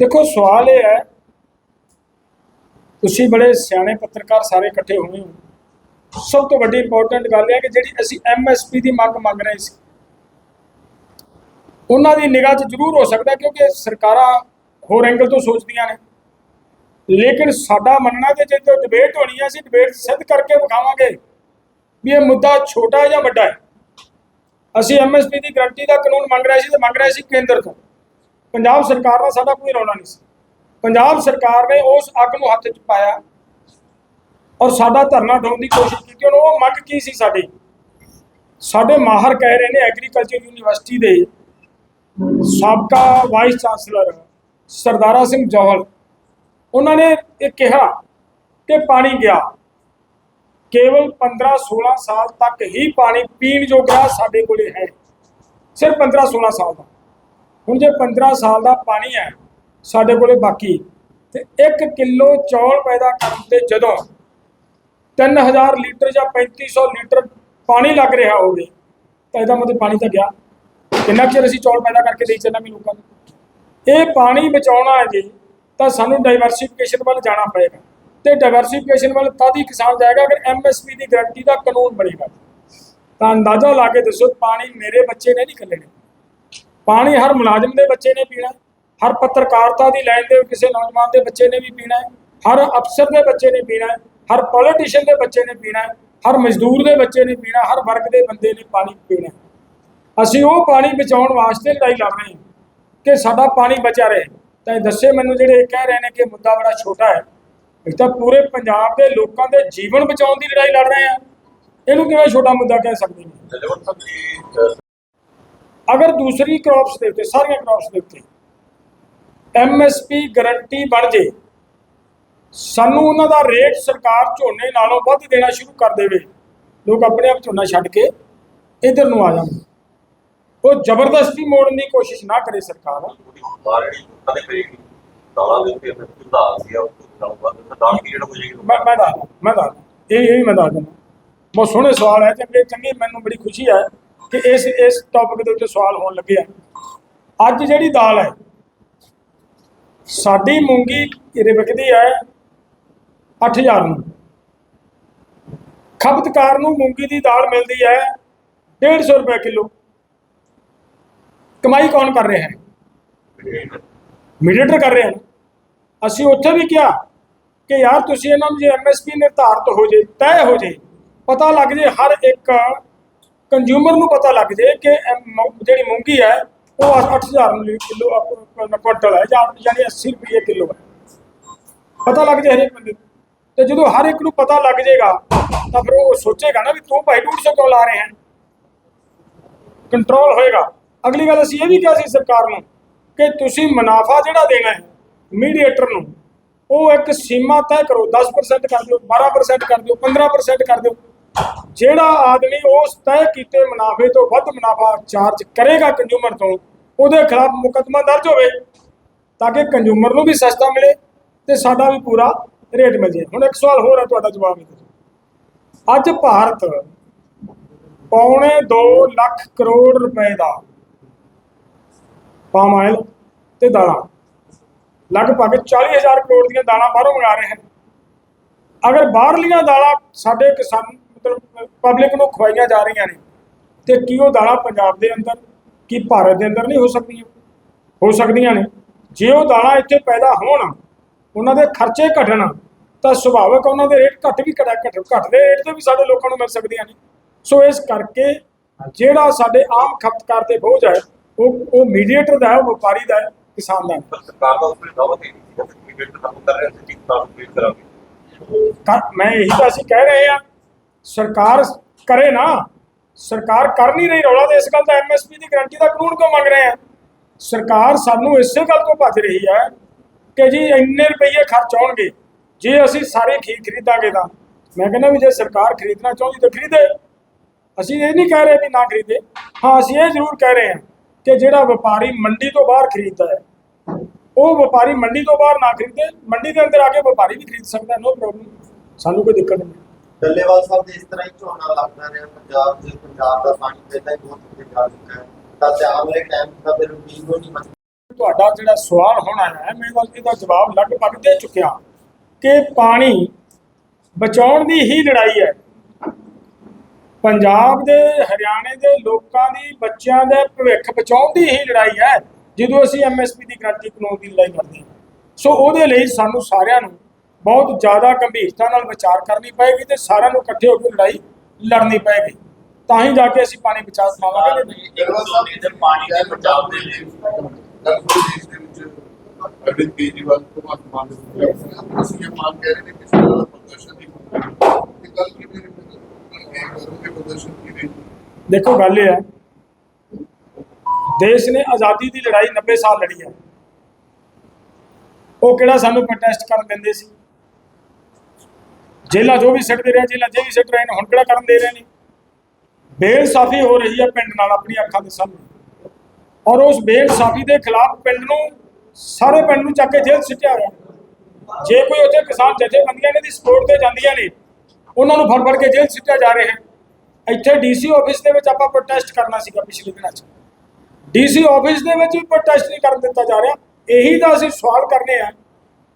ਦੇਖੋ ਸਵਾਲ ਇਹ ਹੈ, ਤੁਸੀਂ ਬੜੇ ਸਿਆਣੇ ਪੱਤਰਕਾਰ ਸਾਰੇ ਇਕੱਠੇ ਹੋਏ ਹੋ। ਸਭ ਤੋਂ ਵੱਡੀ ਇੰਪੋਰਟੈਂਟ ਗੱਲ ਇਹ ਹੈ ਕਿ ਜਿਹੜੀ ਅਸੀਂ ਐਮਐਸਪੀ ਦੀ ਮੰਗ ਮੰਗ ਰਹੇ ਸੀ, ਉਹਨਾਂ ਦੀ ਨਿਗਾਹ 'ਚ ਜ਼ਰੂਰ ਹੋ ਸਕਦਾ ਕਿਉਂਕਿ ਸਰਕਾਰਾਂ ਹੋਰ ਐਂਗਲ ਤੋਂ ਸੋਚਦੀਆਂ ਨੇ। ਲੇਕਿਨ ਸਾਡਾ ਮੰਨਣਾ ਕਿ ਜੇ ਤੋਂ ਡਿਬੇਟ ਹੋਣੀ ਹੈ, ਅਸੀਂ ਡਿਬੇਟ ਸਿੱਧ ਕਰਕੇ ਵਿਖਾਵਾਂਗੇ ਵੀ ਇਹ ਮੁੱਦਾ ਛੋਟਾ ਜਾਂ ਵੱਡਾ ਹੈ। ਅਸੀਂ ਐਮਐਸਪੀ ਦੀ ਗਰੰਟੀ ਦਾ ਕਾਨੂੰਨ ਮੰਗ ਰਹੇ ਸੀ ਤੇ ਮੰਗ ਰਹੇ ਸੀ ਕੇਂਦਰ ਤੋਂ। ਪੰਜਾਬ ਸਰਕਾਰ ਨਾਲ ਸਾਡਾ ਕੋਈ ਰੌਲਾ ਨਹੀਂ ਸੀ। ਪੰਜਾਬ ਸਰਕਾਰ ਨੇ ਉਸ ਅੱਗ ਨੂੰ ਹੱਥ 'ਚ ਪਾਇਆ ਔਰ ਸਾਡਾ ਧਰਨਾ ਡਾਉਣ ਦੀ ਕੋਸ਼ਿਸ਼ ਕੀਤੀ। ਹੁਣ ਉਹ ਮੰਗ ਕੀ ਸੀ ਸਾਡੀ? ਸਾਡੇ ਮਾਹਰ ਕਹਿ ਰਹੇ ਨੇ ਐਗਰੀਕਲਚਰ ਯੂਨੀਵਰਸਿਟੀ ਦੇ ਸਾਬਕਾ ਵਾਈਸ ਚਾਂਸਲਰ ਸਰਦਾਰਾ ਸਿੰਘ ਜੋਹਲ ਉਹਨਾਂ ਨੇ ਇਹ ਕਿਹਾ ਕਿ ਪਾਣੀ ਗਿਆ। ਕੇਵਲ 15 16 ਸਾਲ ਤੱਕ ਹੀ ਪਾਣੀ ਪੀਣ ਜੋਗਾ ਸਾਡੇ ਕੋਲੇ ਹੈ। ਸਿਰਫ 15 16 ਸਾਲ ਦਾ। ਹੁਣ ਜੇ 15 ਸਾਲ ਦਾ ਪਾਣੀ ਹੈ ਸਾਡੇ ਕੋਲੇ ਬਾਕੀ, ਤੇ 1 ਕਿਲੋ ਚੌਲ ਪੈਦਾ ਕਰਨ ਤੇ ਜਦੋਂ 3000 ਲੀਟਰ ਜਾਂ 3500 ਲੀਟਰ ਪਾਣੀ ਲੱਗ ਰਿਹਾ ਹੋਵੇ, ਤਾਂ ਇਹਦਾ ਮਤਲਬ ਪਾਣੀ ਤਾਂ ਗਿਆ। ਕਿੰਨਾ ਕੁ ਚਿਰ ਅਸੀਂ ਚੌਲ ਪੈਦਾ ਕਰਕੇ ਦੇਈ ਚੱਲਾਂਗੇ ਲੋਕਾਂ ਨੂੰ? ਇਹ ਪਾਣੀ ਬਚਾਉਣਾ ਹੈ ਜੀ, ਤਾਂ ਸਾਨੂੰ ਡਾਈਵਰਸਿਫਿਕੇਸ਼ਨ ਵੱਲ ਜਾਣਾ ਪਏਗਾ। ਤੇ ਡਾਈਵਰਸਿਫਿਕੇਸ਼ਨ ਵੱਲ ਤਦ ਹੀ ਕਿਸਾਨ ਜਾਏਗਾ ਅਗਰ ਐਮਐਸਪੀ ਦੀ ਗਾਰੰਟੀ ਦਾ ਕਾਨੂੰਨ ਬਣੇਗਾ। ਤਾਂ ਅੰਦਾਜ਼ਾ ਲਾ ਕੇ ਦੱਸੋ, ਪਾਣੀ ਮੇਰੇ ਬੱਚੇ ਨੇ ਨਹੀਂ ਕੱਢਣੇ। ਪਾਣੀ ਹਰ ਮੁਲਾਜ਼ਮ ਦੇ ਬੱਚੇ ਨੇ ਪੀਣਾ, ਹਰ ਪੱਤਰਕਾਰਤਾ ਦੀ ਲਾਈਨ ਦੇ ਕਿਸੇ ਨੌਜਵਾਨ ਦੇ ਬੱਚੇ ਨੇ ਵੀ ਪੀਣਾ ਹੈ ਹਰ ਅਫਸਰ ਦੇ ਬੱਚੇ ਨੇ ਪੀਣਾ ਹੈ ਹਰ ਪੋਲੀਟੀਸ਼ੀਅਨ ਦੇ ਬੱਚੇ ਨੇ ਪੀਣਾ ਹੈ ਹਰ ਮਜ਼ਦੂਰ ਦੇ ਬੱਚੇ ਨੇ ਪੀਣਾ, ਹਰ ਵਰਗ ਦੇ ਬੰਦੇ ਨੇ ਪਾਣੀ ਪੀਣਾ। ਅਸੀਂ ਉਹ ਪਾਣੀ ਬਚਾਉਣ ਵਾਸਤੇ ਲੜਾਈ ਲੜ ਰਹੇ ਹਾਂ ਕਿ ਸਾਡਾ ਪਾਣੀ ਬਚਿਆ ਰਹੇ। ਤਾਂ ਇਹ ਦੱਸੇ ਮੈਨੂੰ ਜਿਹੜੇ ਇਹ ਕਹਿ ਰਹੇ ਨੇ ਕਿ ਮੁੱਦਾ ਬੜਾ ਛੋਟਾ ਹੈ। ਇਹ ਤਾਂ ਪੂਰੇ ਪੰਜਾਬ ਦੇ ਲੋਕਾਂ ਦੇ ਜੀਵਨ ਬਚਾਉਣ ਦੀ ਲੜਾਈ ਲੜ ਰਹੇ ਆ ਇਹਨੂੰ ਕਿਵੇਂ ਛੋਟਾ ਮੁੱਦਾ ਕਹਿ ਸਕਦੇ ਨੇ ਜਲਵੰਤ ਸਾਹਿਬ ਜੀ ਅਹ, ਅਗਰ ਦੂਸਰੀ ਕ੍ਰੌਪਸ ਦੇ ਉੱਤੇ, ਸਾਰੀਆਂ ਕ੍ਰੌਪਸ ਦੇ ਉੱਤੇ ਐਮਐਸਪੀ ਗਾਰੰਟੀ ਬਣ ਜੇ, ਸਾਨੂੰ ਉਹਨਾਂ ਦਾ ਰੇਟ ਸਰਕਾਰ ਝੋਨੇ ਨਾਲੋਂ ਵੱਧ ਦੇਣਾ ਸ਼ੁਰੂ ਕਰ ਦੇਵੇ। ਲੋਕ ਆਪਣੇ ਆਪ ਝੋਨਾ ਛੱਡ ਕੇ ਇਧਰ ਨੂੰ ਆ ਜਾਣ। ਉਹ ਜ਼ਬਰਦਸਤੀ ਮੋੜਨ ਦੀ ਕੋਸ਼ਿਸ਼ ਨਾ ਕਰੇ ਸਰਕਾਰ। ਮੈਂ ਮੈਂ ਦੱਸਦਾ ਮੈਂ ਦੱਸਦਾ। ਇਹ ਇਹ ਮੈਂ ਦੱਸ ਦਿੰਦਾ ਬਹੁਤ ਸੋਹਣੇ ਸਵਾਲ ਹੈ ਚੰਗੇ ਚੰਗੇ, ਮੈਨੂੰ ਬੜੀ ਖੁਸ਼ੀ ਹੈ। ਕਿ ਇਸ ਇਸ ਟੌਪਿਕ ਦੇ ਉੱਤੇ ਸਵਾਲ ਹੋਣ ਲੱਗੇ ਆ। ਅੱਜ ਜਿਹੜੀ ਦਾਲ ਹੈ, ਸਾਡੀ ਮੂੰਗੀ ਇਹਦੇ ਵਿਕਦੀ ਹੈ? 8000 ਨੂੰ। ਖਪਤਕਾਰ ਨੂੰ ਮੂੰਗੀ ਦੀ ਦਾਲ ਮਿਲਦੀ ਹੈ 150 ਰੁਪਏ ਕਿਲੋ। ਕਮਾਈ ਕੌਣ ਕਰ ਰਿਹਾ ਹੈ? ਮੀਡੀਏਟਰ ਕਰ ਰਹੇ ਹਨ ਅਸੀਂ ਉੱਥੇ ਵੀ ਕਿਹਾ ਕਿ ਯਾਰ ਤੁਸੀਂ ਇਹਨਾਂ ਨੂੰ ਜੇ ਐਮਐਸਪੀ ਨਿਰਧਾਰਤ ਹੋ ਜੇ, ਤੈਅ ਹੋ ਜੇ, ਪਤਾ ਲੱਗ ਜੇ ਹਰ ਇੱਕ ਕੰਜ਼ਿਊਮਰ ਨੂੰ ਪਤਾ ਲੱਗ ਜੇ ਕਿ ਇਹ ਮੌ- ਜਿਹੜੀ ਮੂੰਗੀ ਹੈ, ਉਹ 8000 ਨੂੰ ਕਿਲੋ ਕੁਇੰਟਲ ਹੈ ਜਾਂ ਯਾਨੀ 80 ਰੁਪਏ ਕਿਲੋ ਹੈ। ਪਤਾ ਲੱਗ ਜੇ ਹਰੇਕ ਬੰਦੇ ਨੂੰ। ਤੇ ਜਦੋਂ ਹਰ ਇੱਕ ਨੂੰ ਪਤਾ ਲੱਗ ਜਾਏਗਾ ਤਾਂ ਫਿਰ ਉਹ ਸੋਚੇਗਾ ਨਾ ਵੀ ਤੂੰ ਭਾਈ 150 ਕਿਉਂ ਲਾ ਰਹੇ ਹੈ? ਕੰਟਰੋਲ ਹੋਏਗਾ। ਅਗਲੀ ਗੱਲ ਅਸੀਂ ਇਹ ਵੀ ਕਿਹਾ ਸੀ ਸਰਕਾਰ ਨੂੰ ਕਿ ਤੁਸੀਂ ਮੁਨਾਫਾ ਜਿਹੜਾ ਦੇਣਾ ਹੈ ਮੀਡੀਏਟਰ ਨੂੰ, ਉਹ ਇੱਕ ਸੀਮਾ ਤੈਅ ਕਰੋ। 10% ਕਰ ਦਿਓ 12% ਕਰ ਦਿਓ 15% ਕਰ ਦਿਓ। ਜਿਹੜਾ ਆਦਮੀ ਉਸ ਤੈਅ ਕੀਤੇ ਮੁਨਾਫੇ ਤੋਂ ਵੱਧ ਮੁਨਾਫਾ ਚਾਰਜ ਕਰੇਗਾ ਕੰਜੂਮਰ ਤੋਂ, ਉਹਦੇ ਖਿਲਾਫ ਮੁਕੱਦਮਾ ਦਰਜ ਹੋਵੇ, ਤਾਂ ਕਿ ਕੰਜ਼ੂਮਰ ਨੂੰ ਵੀ ਸਸਤਾ ਮਿਲੇ ਤੇ ਸਾਡਾ ਵੀ ਪੂਰਾ ਰੇਟ ਮਿਲ ਜੇ ਹੁਣ ਇੱਕ ਸਵਾਲ ਹੋਰ ਹੈ ਤੁਹਾਡਾ ਜਵਾਬ ਦਿਓ। ਅੱਜ ਭਾਰਤ ਪੌਣੇ 2 ਲੱਖ ਕਰੋੜ ਰੁਪਏ ਦਾ ਪਾਮ ਆਇਲ ਤੇ ਦਾਲਾਂ ਲਗਭਗ 40000 ਕਰੋੜ ਦੀਆਂ ਦਾਲਾਂ ਬਾਹਰੋਂ ਮੰਗਾ ਰਹੇ ਹਨ ਅਗਰ ਬਾਹਰਲੀਆਂ ਦਾਲਾਂ ਸਾਡੇ ਕਿਸਾਨ ਪਬਲਿਕ ਨੂੰ ਖਵਾਈਆਂ ਜਾ ਰਹੀਆਂ ਨੇ। ਤੇ ਕੀ ਉਹ ਦਾਲਾਂ ਪੰਜਾਬ ਦੇ ਅੰਦਰ ਕੀ ਭਾਰਤ ਦੇ ਅੰਦਰ ਨਹੀਂ ਹੋ ਸਕਦੀਆਂ? ਹੋ ਸਕਦੀਆਂ ਨੇ। ਜੇ ਉਹ ਦਾਲਾਂ ਇੱਥੇ ਪੈਦਾ ਹੋਣ ਉਹਨਾਂ ਦੇ ਖਰਚੇ ਘਟਣ ਤਾਂ ਸੁਭਾਵਕ ਉਹਨਾਂ ਦੇ ਰੇਟ ਘੱਟ ਵੀ ਘਟਾ ਘੱਟ ਘਟਦੇ ਰੇਟ ਤੇ ਵੀ ਸਾਡੇ ਲੋਕਾਂ ਨੂੰ ਮਿਲ ਸਕਦੀਆਂ ਨੇ। ਸੋ ਇਸ ਕਰਕੇ ਜਿਹੜਾ ਸਾਡੇ ਆਮ ਖਪਤਕਾਰ ਤੇ ਬੋਝ ਹੈ ਉਹ ਉਹ ਮੀਡੀਏਟਰ ਦਾ ਹੈ ਉਹ ਵਪਾਰੀ ਦਾ ਹੈ ਕਿਸਾਨ ਦਾ। ਪਰ ਸਰਕਾਰ ਦਾ ਉਸ ਤੇ ਦਾਅਵਾ ਦੇ ਦਿੱਤੀ ਕਿ ਮੀਡੀਏਟਰ ਕਰ ਰਿਹਾ ਸੀ ਕਿ ਕਰ- ਮੈਂ ਇਹੀ ਤਾਂ ਅਸੀਂ ਕਹਿ ਰਹੇ ਹਾਂ ਸਰਕਾਰ ਕਰੇ ਨਾ, ਸਰਕਾਰ ਕਰ ਨਹੀਂ ਰਹੀ ਰੌਲਾ ਤੇ ਇਸ ਗੱਲ ਦਾ ਐਮਐਸਪੀ ਦੀ ਗਰੰਟੀ ਦਾ ਕਾਨੂੰਨ ਕਿਉਂ ਮੰਗ ਰਹੇ ਆ? ਸਰਕਾਰ ਸਾਨੂੰ ਇਸੇ ਗੱਲ ਤੋਂ ਭੱਜ ਰਹੀ ਹੈ ਕਿ ਜੀ ਇੰਨੇ ਰੁਪਏ ਖਰਚ ਆਉਣਗੇ, ਜੇ ਅਸੀਂ ਸਾਰੇ ਖੀਰ ਖਰੀਦਾਂਗੇ ਤਾਂ। ਮੈਂ ਕਹਿੰਦਾ ਵੀ ਜੇ ਸਰਕਾਰ ਖਰੀਦਣਾ ਚਾਹੁੰਦੀ ਤਾਂ ਖਰੀਦੇ। ਅਸੀਂ ਇਹ ਨਹੀਂ ਕਹਿ ਰਹੇ ਵੀ ਨਾ ਖਰੀਦੇ। ਹਾਂ, ਅਸੀਂ ਇਹ ਜ਼ਰੂਰ ਕਹਿ ਰਹੇ ਹਾਂ ਕਿ ਜਿਹੜਾ ਵਪਾਰੀ ਮੰਡੀ ਤੋਂ ਬਾਹਰ ਖਰੀਦਦਾ ਹੈ, ਉਹ ਵਪਾਰੀ ਮੰਡੀ ਤੋਂ ਬਾਹਰ ਨਾ ਖਰੀਦੇ। ਮੰਡੀ ਦੇ ਅੰਦਰ ਆ ਕੇ ਵਪਾਰੀ ਵੀ ਖਰੀਦ ਸਕਦਾ ਨੋ ਪ੍ਰੋਬਲਮ ਸਾਨੂੰ ਕੋਈ ਦਿੱਕਤ ਨਹੀਂ। ਡੱਲੇਵਾਲ ਸਾਹਿਬ ਦੇ ਇਸ ਤਰ੍ਹਾਂ ਹੀ ਝੋਨਾ ਲੱਗਦਾ ਰਿਹਾ, ਪੰਜਾਬ ਦੇ, ਪੰਜਾਬ ਦਾ ਪਾਣੀ ਪਹਿਲਾਂ ਹੀ ਬਹੁਤ ਉੱਤੇ ਜਾ ਚੁੱਕਾ ਹੈ। ਤਾਂ ਤੇ ਆਉਣ ਟਾਈਮ ਦਾ ਫਿਰ ਉਮੀਦ ਹੋ ਤੁਹਾਡਾ ਜਿਹੜਾ ਸਵਾਲ ਹੁਣ ਹੈ, ਮੈਂ ਇਹਦਾ- ਇਹਦਾ ਜਵਾਬ ਲਗਭਗ ਦੇ ਚੁੱਕਿਆ ਕਿ ਪਾਣੀ ਬਚਾਉਣ ਦੀ ਹੀ ਲੜਾਈ ਹੈ। ਪੰਜਾਬ ਦੇ, ਹਰਿਆਣੇ ਦੇ ਲੋਕਾਂ ਦੀ, ਬੱਚਿਆਂ ਦੇ ਭਵਿੱਖ ਬਚਾਉਣ ਦੀ ਹੀ ਲੜਾਈ ਹੈ, ਜਦੋਂ ਅਸੀਂ ਐਮਐਸਪੀ ਦੀ ਗਾਰੰਟੀ ਕਾਨੂੰਨ ਦੀ ਲੜਾਈ ਕਰਦੇ ਹਾਂ। ਸੋ ਉਹਦੇ ਲਈ ਸਾਨੂੰ ਸਾਰਿਆਂ ਨੂੰ ਬਹੁਤ ਜ਼ਿਆਦਾ ਗੰਭੀਰਤਾ ਨਾਲ ਵਿਚਾਰ ਕਰਨੀ ਪਏਗੀ ਤੇ ਸਾਰਿਆਂ ਨੂੰ ਇਕੱਠੇ ਹੋ ਕੇ ਲੜਾਈ ਲੜਨੀ ਪਏਗੀ। ਤਾਂ ਹੀ ਜਾ ਕੇ ਅਸੀਂ ਪਾਣੀ ਬਚਾ ਪਾਵਾਂਗੇ ਨਹੀਂ। ਪਾਣੀ ਦੇ ਬਚਾਅ ਦੇ ਲਈ ਕੱਲ ਕੋਈ ਦੇਸ਼ ਦੇ ਵਿੱਚ ਅਰਵਿੰਦ ਕੇਜਰੀਵਾਲ ਭਗਵੰਤ ਮਾਨ ਦੇ ਅਸੀਂ ਇਹ ਮੰਗ ਕਹਿ ਰਹੇ ਨੇ ਕਿ ਸਾਡਾ ਪ੍ਰਦਰਸ਼ਨ ਨਹੀਂ ਹੋਣਾ ਤੇ ਕੱਲ ਕਿਵੇਂ ਕਰੋਗੇ ਪ੍ਰਦਰਸ਼ਨ ਕਿਵੇਂ ਦੇਖੋ ਗੱਲ ਇਹ ਹੈ। ਦੇਸ਼ ਨੇ ਆਜ਼ਾਦੀ ਦੀ ਲੜਾਈ 90 ਸਾਲ ਲੜੀ ਹੈ। ਉਹ ਕਿਹੜਾ ਸਾਨੂੰ ਪ੍ਰੋਟੈਸਟ ਕਰਨ ਦਿੰਦੇ ਸੀ? ਜੇਲਾ ਜੋ ਵੀ ਸਿੱਟਦੇ ਰਹੇ ਜੇਲਾ ਜੇ ਵੀ ਸਿੱਟ ਰਹੇ ਨੇ, ਹੁਣ ਕਿਹੜਾ ਕਰਨ ਦੇ ਰਹੇ ਨੇ? ਬੇਇਨਸਾਫੀ ਹੋ ਰਹੀ ਹੈ ਪਿੰਡ ਨਾਲ ਆਪਣੀ ਅੱਖਾਂ ਦੇ ਸਾਹਮਣੇ। ਔਰ ਉਸ ਬੇਇਨਸਾਫੀ ਦੇ ਖਿਲਾਫ ਪਿੰਡ ਨੂੰ, ਸਾਰੇ ਪਿੰਡ ਨੂੰ ਚੱਕ ਕੇ ਜੇਲ੍ਹ ਸਿੱਟਿਆ ਹੋਇਆ। ਜੇ ਕੋਈ ਉੱਥੇ ਕਿਸਾਨ ਜਥੇਬੰਦੀਆਂ ਨੇ ਦੀ ਸਪੋਰਟ ਤੇ ਜਾਂਦੀਆਂ ਨੇ, ਉਹਨਾਂ ਨੂੰ ਫੜ ਫੜ ਕੇ ਜੇਲ੍ਹ ਸਿੱਟਿਆ ਜਾ ਰਿਹਾ ਹੈ। ਇੱਥੇ ਡੀਸੀ ਆਫਿਸ ਦੇ ਵਿੱਚ ਆਪਾਂ ਪ੍ਰੋਟੈਸਟ ਕਰਨਾ ਸੀਗਾ ਪਿਛਲੇ ਦਿਨਾਂ 'ਚ। ਡੀਸੀ ਆਫਿਸ ਦੇ ਵਿੱਚ ਵੀ ਪ੍ਰੋਟੈਸਟ ਨਹੀਂ ਕਰਨ ਦਿੱਤਾ ਜਾ ਰਿਹਾ। ਇਹੀ ਤਾਂ ਅਸੀਂ ਸਵਾਲ ਕਰਨੇ ਆ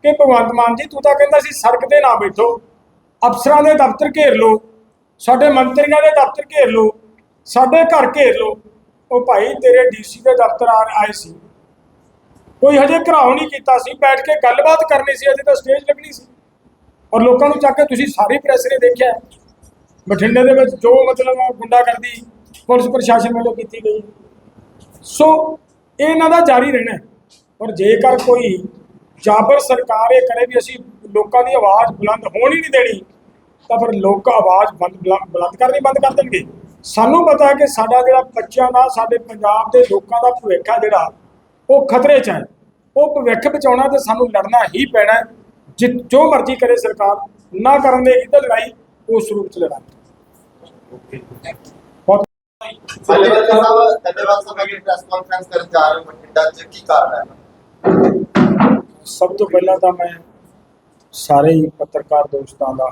ਕਿ ਭਗਵੰਤ ਮਾਨ ਜੀ, ਤੂੰ ਤਾਂ ਕਹਿੰਦਾ ਸੀ, ਸੜਕ ਤੇ ਨਾ ਬੈਠੋ। ਅਫਸਰਾਂ ਦੇ ਦਫ਼ਤਰ ਘੇਰ ਲਓ, ਸਾਡੇ ਮੰਤਰੀਆਂ ਦੇ ਦਫ਼ਤਰ ਘੇਰ ਲਓ, ਸਾਡੇ ਘਰ ਘੇਰ ਲਓ। ਉਹ ਭਾਈ ਤੇਰੇ ਡੀਸੀ ਦੇ ਦਫ਼ਤਰ ਆਏ ਸੀ। ਕੋਈ ਹਜੇ ਘਰਾਓ ਨਹੀਂ ਕੀਤਾ ਸੀ, ਬੈਠ ਕੇ ਗੱਲਬਾਤ ਕਰਨੀ ਸੀ, ਅਜੇ ਤਾਂ ਸਟੇਜ ਲੱਗਣੀ ਸੀ। ਔਰ ਲੋਕਾਂ ਨੂੰ ਚੱਕ ਕੇ ਤੁਸੀਂ ਸਾਰੀ ਪ੍ਰੈਸ ਨੇ ਦੇਖਿਆ। ਬਠਿੰਡੇ ਦੇ ਵਿੱਚ ਜੋ ਮਤਲਬ ਗੁੰਡਾਗਰਦੀ ਪੁਲਿਸ ਪ੍ਰਸ਼ਾਸਨ ਵੱਲੋਂ ਕੀਤੀ ਗਈ। ਸੋ ਇਹ ਇਹਨਾਂ ਦਾ ਜਾਰੀ ਰਹਿਣਾ ਔਰ ਜੇਕਰ ਕੋਈ ਜਾਬਰ ਸਰਕਾਰ ਇਹ ਕਰੇ ਵੀ ਅਸੀਂ ਲੋਕਾਂ ਦੀ ਆਵਾਜ਼ ਬੁਲੰਦ ਹੋਣ ਹੀ ਨਹੀਂ ਦੇਣੀ ਤਾਂ ਫਿਰ ਲੋਕ ਆਵਾਜ਼ ਬੰਦ ਬੁਲੰ- ਬੁਲੰਦ ਕਰਨੀ ਬੰਦ ਕਰ ਦੇਣਗੇ। ਸਾਨੂੰ ਪਤਾ ਹੈ ਕਿ ਸਾਡਾ ਜਿਹੜਾ ਬੱਚਿਆਂ ਦਾ ਸਾਡੇ ਪੰਜਾਬ ਦੇ ਲੋਕਾਂ ਦਾ ਭਵਿੱਖ ਆ ਜਿਹੜਾ ਉਹ ਖਤਰੇ 'ਚ ਹੈ। ਉਹ ਭਵਿੱਖ ਬਚਾਉਣਾ ਤੇ ਸਾਨੂੰ ਲੜਨਾ ਹੀ ਪੈਣਾ ਹੈ। ਜਿ- ਜੋ ਮਰਜ਼ੀ ਕਰੇ ਸਰਕਾਰ ਨਾ ਕਰਨ ਦੇਗੀ ਤਾਂ ਲੜਾਈ ਉਸ ਰੂਪ 'ਚ ਲੜਾਂਗੇ ਬਹੁਤ ਧੰਨਵਾਦ ਸਾਹਿਬ ਧੰਨਵਾਦ ਸਾਹਿਬ ਅਗੇ ਪ੍ਰੈਸ ਕਾਨਫਰੰਸ ਕਰਨ ਜਾ ਰਹੇ ਹੋ ਬਠਿੰਡਾ ਚ ਕੀ ਕਾਰਨ ਹੈ? ਸਭ ਤੋਂ ਪਹਿਲਾਂ ਤਾਂ ਮੈਂ ਸਾਰੇ ਹੀ ਪੱਤਰਕਾਰ ਦੋਸਤਾਂ ਦਾ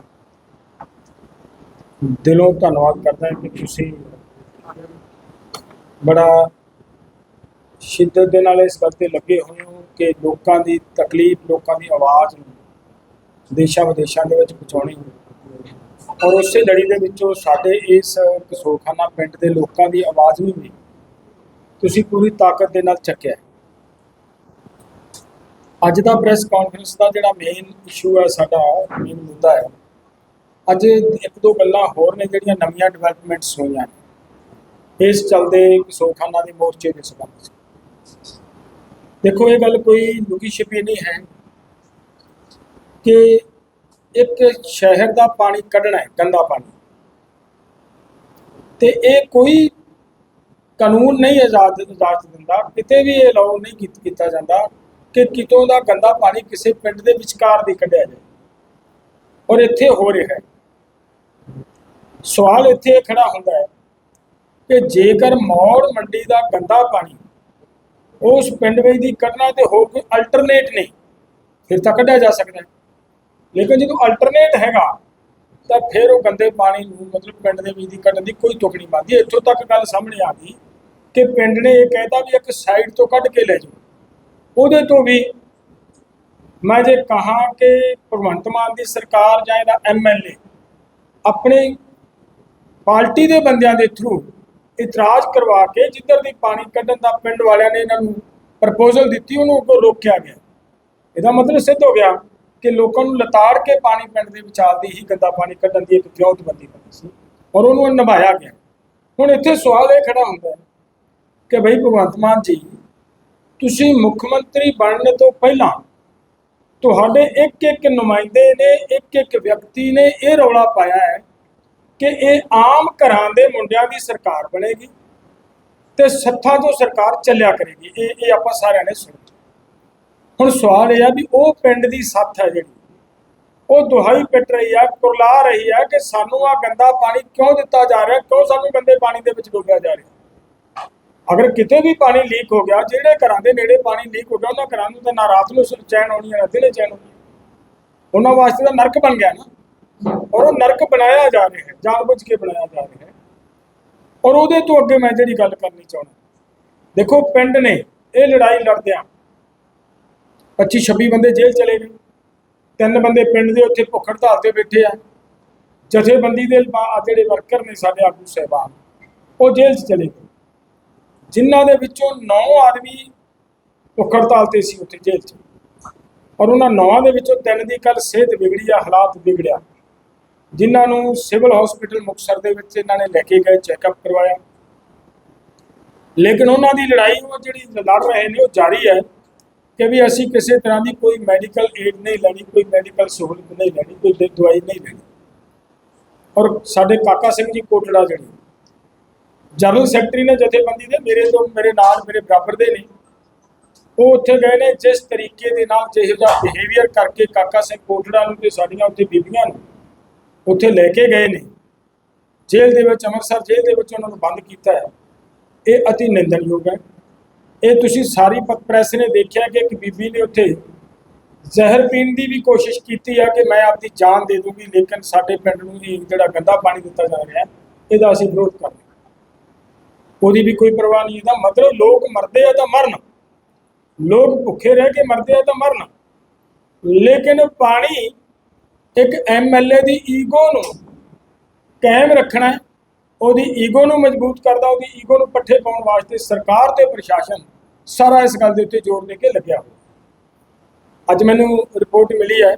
ਦਿਲੋਂ ਧੰਨਵਾਦ ਕਰਦਾ ਕਿ ਤੁਸੀਂ ਬੜਾ ਸ਼ਿੱਦਤ ਦੇ ਨਾਲ ਇਸ ਗੱਲ ਤੇ ਲੱਗੇ ਹੋਏ ਹੋ ਕਿ ਲੋਕਾਂ ਦੀ ਤਕਲੀਫ, ਲੋਕਾਂ ਦੀ ਆਵਾਜ਼ ਨੂੰ ਦੇਸ਼ਾਂ ਵਿਦੇਸ਼ਾਂ ਦੇ ਵਿੱਚ ਪਹੁੰਚਾਉਣੀ ਔਰ ਉਸੇ ਲੜੀ ਦੇ ਵਿੱਚੋਂ ਸਾਡੇ ਇਸ ਕਸੋਖਾਨਾ ਪਿੰਡ ਦੇ ਲੋਕਾਂ ਦੀ ਆਵਾਜ਼ ਨੂੰ ਵੀ ਤੁਸੀਂ ਪੂਰੀ ਤਾਕਤ ਦੇ ਨਾਲ ਚੱਕਿਆ। ਅੱਜ ਦਾ ਪ੍ਰੈਸ ਕਾਨਫਰੰਸ ਦਾ ਜਿਹੜਾ ਮੇਨ ਇਸ਼ੂ ਹੈ ਸਾਡਾ ਮੇਨ ਮੁੱਦਾ ਹੈ। ਅੱਜ ਇੱਕ ਦੋ ਗੱਲਾਂ ਹੋਰ ਨੇ ਜਿਹੜੀਆਂ ਨਵੀਆਂ ਡਿਵੈਲਪਮੈਂਟਸ ਹੋਈਆਂ ਨੇ। ਇਸ ਚਲਦੇ ਸੋਖਾਨਾ ਦੇ ਮੋਰਚੇ ਦੇ ਸੰਬੰਧ ਦੇਖੋ, ਇਹ ਗੱਲ ਕੋਈ ਲੁਕੀ ਛਿਪੀ ਨਹੀਂ ਹੈ ਕਿ ਇੱਕ ਸ਼ਹਿਰ ਦਾ ਪਾਣੀ ਕੱਢਣਾ ਹੈ, ਗੰਦਾ ਪਾਣੀ। ਤੇ ਇਹ ਕੋਈ ਕਾਨੂੰਨ ਨਹੀਂ ਆਜ਼ਾਦ ਇਜਾਜ਼ਤ ਦਿੰਦਾ, ਕਿਤੇ ਵੀ ਇਹ ਲਾਓ ਨਹੀਂ ਕੀਤਾ ਜਾਂਦਾ। ਕਿ ਕਿਤੋਂ ਦਾ ਗੰਦਾ ਪਾਣੀ ਕਿਸੇ ਪਿੰਡ ਦੇ ਵਿਚਕਾਰ ਦੀ ਕੱਢਿਆ ਜਾਏ। ਔਰ ਇੱਥੇ ਹੋ ਰਿਹਾ ਹੈ। ਸਵਾਲ ਇੱਥੇ ਇਹ ਖੜਾ ਹੁੰਦਾ ਹੈ ਕਿ ਜੇਕਰ ਮੌੜ ਮੰਡੀ ਦਾ ਗੰਦਾ ਪਾਣੀ ਉਸ ਪਿੰਡ ਵਿੱਚ ਦੀ ਕੱਢਣਾ ਤੇ ਹੋਰ ਕੋਈ ਅਲਟਰਨੇਟ ਨਹੀਂ, ਫਿਰ ਤਾਂ ਕੱਢਿਆ ਜਾ ਸਕਦਾ ਹੈ। ਲੇਕਿਨ ਜਦੋਂ ਅਲਟਰਨੇਟ ਹੈਗਾ, ਤਾਂ ਫਿਰ ਉਹ ਗੰਦੇ ਪਾਣੀ ਨੂੰ ਮਤਲਬ ਪਿੰਡ ਦੇ ਵਿੱਚ ਦੀ ਕੱਢਣ ਦੀ ਕੋਈ ਤੁਕ ਨਹੀਂ ਬਣਦੀ। ਇੱਥੋਂ ਤੱਕ ਗੱਲ ਸਾਹਮਣੇ ਆ ਗਈ ਕਿ ਪਿੰਡ ਨੇ ਇਹ ਕਹਿਤਾ ਵੀ ਇੱਕ ਸਾਈਡ ਤੋਂ ਕੱਢ ਕੇ ਲੈ ਜਾਓ। ਉਹਦੇ ਤੋਂ ਵੀ ਮੈਂ ਜੇ ਕਹਾਂ ਕਿ ਭਗਵੰਤ ਮਾਨ ਦੀ ਸਰਕਾਰ ਜਾਂ ਇਹਦਾ ਐਮਐਲਏ ਆਪਣੀ ਪਾਰਟੀ ਦੇ ਬੰਦਿਆਂ ਦੇ ਥਰੂ ਇਤਰਾਜ਼ ਕਰਵਾ ਕੇ ਜਿੱਧਰ ਦੀ ਪਾਣੀ ਕੱਢਣ ਦਾ ਪਿੰਡ ਵਾਲਿਆਂ ਨੇ ਇਹਨਾਂ ਨੂੰ ਪ੍ਰਪੋਜ਼ਲ ਦਿੱਤੀ, ਉਹਨੂੰ ਅੱਗੋਂ ਰੋਕਿਆ ਗਿਆ। ਇਹਦਾ ਮਤਲਬ ਸਿੱਧ ਹੋ ਗਿਆ ਕਿ ਲੋਕਾਂ ਨੂੰ ਲਤਾੜ ਕੇ ਪਾਣੀ ਪਿੰਡ ਦੇ ਵਿਚਾਲ ਦੀ ਹੀ ਗੰਦਾ ਪਾਣੀ ਕੱਢਣ ਦੀ ਇੱਕ ਵਿਉਂਤਬੰਦੀ ਬਣੀ ਸੀ ਔਰ ਉਹਨੂੰ ਨਿਭਾਇਆ ਗਿਆ। ਹੁਣ ਇੱਥੇ ਸਵਾਲ ਇਹ ਖੜਾ ਹੁੰਦਾ ਹੈ ਕਿ ਭਈ ਭਗਵੰਤ ਮਾਨ ਜੀ ਤੁਸੀਂ ਮੁੱਖ ਮੰਤਰੀ ਬਣਨ ਤੋਂ ਪਹਿਲਾਂ ਤੁਹਾਡੇ ਇੱਕ ਇੱਕ ਨੁਮਾਇੰਦੇ ਨੇ ਇੱਕ ਇੱਕ ਵਿਅਕਤੀ ਨੇ ਇਹ ਰੌਲਾ ਪਾਇਆ ਹੈ ਕਿ ਇਹ ਆਮ ਘਰਾਂ ਦੇ ਮੁੰਡਿਆਂ ਦੀ ਸਰਕਾਰ ਬਣੇਗੀ ਤੇ ਸੱਥਾਂ ਤੋਂ ਸਰਕਾਰ ਚੱਲਿਆ ਕਰੇਗੀ। ਇਹ ਇਹ ਆਪਾਂ ਸਾਰਿਆਂ ਨੇ ਸੁਣਿਆ। ਹੁਣ ਸਵਾਲ ਇਹ ਆ ਵੀ ਉਹ ਪਿੰਡ ਦੀ ਸੱਥ ਹੈ ਜਿਹੜੀ, ਉਹ ਦੁਹਾਈ ਪਿੱਟ ਰਹੀ ਆ, ਕੁਰਲਾ ਰਹੀ ਆ ਕਿ ਸਾਨੂੰ ਆ ਗੰਦਾ ਪਾਣੀ ਕਿਉਂ ਦਿੱਤਾ ਜਾ ਰਿਹਾ, ਕਿਉਂ ਸਾਨੂੰ ਗੰਦੇ ਪਾਣੀ ਦੇ ਵਿੱਚ ਡੁੱਬਿਆ ਜਾ ਰਿਹਾ? ਅਗਰ ਕਿਤੇ ਵੀ ਪਾਣੀ ਲੀਕ ਹੋ ਗਿਆ, ਜਿਹੜੇ ਘਰਾਂ ਦੇ ਨੇੜੇ ਪਾਣੀ ਲੀਕ ਹੋ ਗਿਆ, ਉਹਨਾਂ ਘਰਾਂ ਨੂੰ ਤਾਂ ਨਾ ਰਾਤ ਨੂੰ ਸ- ਚੈਨ ਆਉਣੀ ਹੈ, ਨਾ ਦਿਨੇ ਚੈਨ ਆਉਣੀ ਹੈ। ਉਹਨਾਂ ਵਾਸਤੇ ਤਾਂ ਨਰਕ ਬਣ ਗਿਆ ਨਾ। ਔਰ ਉਹ ਨਰਕ ਬਣਾਇਆ ਜਾ ਰਿਹਾ ਹੈ, ਜਾਣਬੁੱਝ ਕੇ ਬਣਾਇਆ ਜਾ ਰਿਹਾ ਹੈ। ਔਰ ਉਹਦੇ ਤੋਂ ਅੱਗੇ ਮੈਂ ਜਿਹੜੀ ਗੱਲ ਕਰਨੀ ਚਾਹੁੰਦਾ, ਦੇਖੋ ਪਿੰਡ ਨੇ ਇਹ ਲੜਾਈ ਲੜਦਿਆਂ 25 26 ਬੰਦੇ ਜੇਲ੍ਹ ਚਲੇ ਗਏ। ਤਿੰਨ ਬੰਦੇ ਪਿੰਡ ਦੇ ਉੱਥੇ ਭੁੱਖ ਹੜਤਾਲ ਤੇ ਬੈਠੇ ਆ। ਜਥੇਬੰਦੀ ਦੇ ਜਿਹੜੇ ਵਰਕਰ ਨੇ ਸਾਡੇ ਆਗੂ ਸਹਿਬਾਨ, ਉਹ ਜੇਲ੍ਹ 'ਚ ਚਲੇ ਗਏ। ਜਿਨ੍ਹਾਂ ਦੇ ਵਿੱਚੋਂ 9 ਆਦਮੀ ਭੁੱਖ ਹੜਤਾਲ ਤੇ ਸੀ ਉੱਥੇ ਜੇਲ੍ਹ 'ਚ। ਔਰ ਉਹਨਾਂ ਨੌਆਂ ਦੇ ਵਿੱਚੋਂ ਤਿੰਨ ਦੀ ਕੱਲ ਸਿਹਤ ਵਿਗੜੀ ਆ ਹਾਲਾਤ ਵਿਗੜਿਆ। ਜਿਨ੍ਹਾਂ ਨੂੰ ਸਿਵਲ ਹਸਪੀਟਲ ਮੁਕਤਸਰ ਦੇ ਵਿੱਚ ਇਹਨਾਂ ਨੇ ਲੈ ਕੇ ਗਏ, ਚੈੱਕਅਪ ਕਰਵਾਇਆ। ਲੇਕਿਨ ਉਹਨਾਂ ਦੀ ਲੜਾਈ, ਉਹ ਜਿਹੜੀ ਲੜ ਰਹੇ ਨੇ, ਉਹ ਜਾਰੀ ਹੈ ਕਿ ਵੀ ਅਸੀਂ ਕਿਸੇ ਤਰ੍ਹਾਂ ਦੀ ਕੋਈ ਮੈਡੀਕਲ ਏਡ ਨਹੀਂ ਲੈਣੀ, ਕੋਈ ਮੈਡੀਕਲ ਸਹੂਲਤ ਨਹੀਂ ਲੈਣੀ, ਕੋਈ ਦਵਾਈ ਨਹੀਂ ਲੈਣੀ। ਔਰ ਸਾਡੇ ਕਾਕਾ ਸਿੰਘ ਜੀ ਕੋਟੜਾ ਜਿਹੜੀ ਜਨਰਲ ਸੈਕਟਰੀ ਨੇ ਜਥੇਬੰਦੀ ਦੇ, ਮੇਰੇ ਤੋਂ ਮੇਰੇ ਨਾਲ ਮੇਰੇ ਬਰਾਬਰ ਦੇ ਨੇ। ਉਹ ਉੱਥੇ ਗਏ ਨੇ, ਜਿਸ ਤਰੀਕੇ ਦੇ ਨਾਲ ਜਿਹੋ ਜਿਹਾ ਬਿਹੇਵੀਅਰ ਕਰਕੇ ਕਾਕਾ ਸਿੰਘ ਕੋਟੜਾ ਨੂੰ ਤੇ ਸਾਡੀਆਂ ਉੱਥੇ ਬੀਬੀਆਂ ਨੂੰ ਉੱਥੇ ਲੈ ਕੇ ਗਏ ਨੇ। ਜੇਲ੍ਹ ਦੇ ਵਿੱਚ, ਅੰਮ੍ਰਿਤਸਰ ਜੇਲ੍ਹ ਦੇ ਵਿੱਚ ਉਹਨਾਂ ਨੂੰ ਬੰਦ ਕੀਤਾ ਹੈ। ਇਹ ਅਤੀ ਨਿੰਦਣਯੋਗ ਹੈ। ਇਹ ਤੁਸੀਂ ਸਾਰੀ ਪ- ਪ੍ਰੈਸ ਨੇ ਦੇਖਿਆ ਕਿ ਇੱਕ ਬੀਬੀ ਨੇ ਉੱਥੇ ਜ਼ਹਿਰ ਪੀਣ ਦੀ ਵੀ ਕੋਸ਼ਿਸ਼ ਕੀਤੀ ਹੈ ਕਿ ਮੈਂ ਆਪਦੀ ਜਾਨ ਦੇ ਦੂੰਗੀ, ਲੇਕਿਨ ਸਾਡੇ ਪਿੰਡ ਨੂੰ ਇਹ ਜਿਹੜਾ ਗੰਦਾ ਪਾਣੀ ਦਿੱਤਾ ਜਾ ਰਿਹਾ ਹੈ, ਇਹਦਾ ਅਸੀਂ ਵਿਰੋਧ ਕਰਦੇ ਹਾਂ। ਉਹਦੀ ਵੀ ਕੋਈ ਪਰਵਾਹ ਨਹੀਂ, ਇਹਦਾ ਮਤਲਬ ਲੋਕ ਮਰਦੇ ਆ ਤਾਂ ਮਰਨ। ਲੋਕ ਭੁੱਖੇ ਰਹਿ ਕੇ ਮਰਦੇ ਆ ਤਾਂ ਮਰਨ। ਲੇਕਿਨ ਪਾਣੀ ਇੱਕ ਐਮਐਲਏ ਦੀ ਈਗੋ ਨੂੰ ਕਾਇਮ ਰੱਖਣਾ, ਉਹਦੀ ਈਗੋ ਨੂੰ ਮਜ਼ਬੂਤ ਕਰਦਾ, ਉਹਦੀ ਈਗੋ ਨੂੰ ਪੱਠੇ ਪਾਉਣ ਵਾਸਤੇ ਸਰਕਾਰ ਤੇ ਪ੍ਰਸ਼ਾਸਨ ਸਾਰਾ ਇਸ ਗੱਲ ਦੇ ਉੱਤੇ ਜ਼ੋਰ ਦੇ ਕੇ ਲੱਗਿਆ ਹੋਇਆ। ਅੱਜ ਮੈਨੂੰ ਰਿਪੋਰਟ ਮਿਲੀ ਹੈ